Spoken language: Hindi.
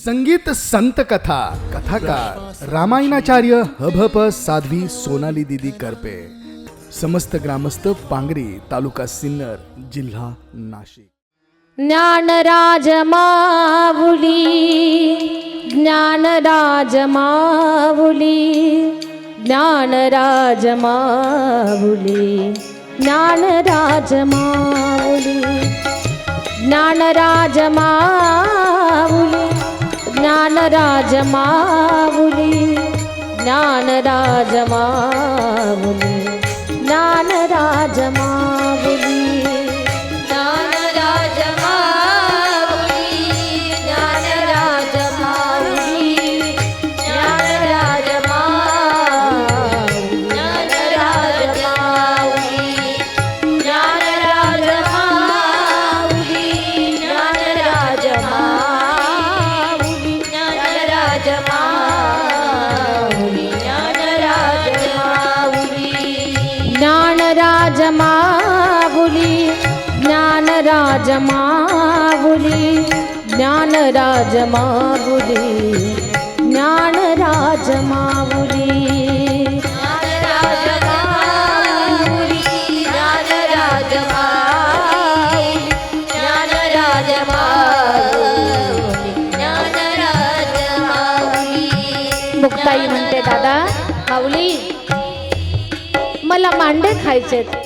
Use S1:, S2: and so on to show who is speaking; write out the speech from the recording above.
S1: संगीत संत कथा, कथाकार, रामायणाचार्य हभप साध्वी सोनाली दिदी करपे, समस्त ग्रामस्थ पांगरी तालुका सिन्नर, जिल्हा नाशिक.
S2: ज्ञानराज माऊली ज्ञानराज माऊली ज्ञानराज माऊली ज्ञानराज माऊली ज्ञानराज माऊली ज्ञान ज्ञानराजमावुली ज्ञानराजमावुली राजमागुली ज्ञान राजमागुली ज्ञान राजमागुली मुक्ताई म्हणते दादा माऊली मला मांडे खायचेत.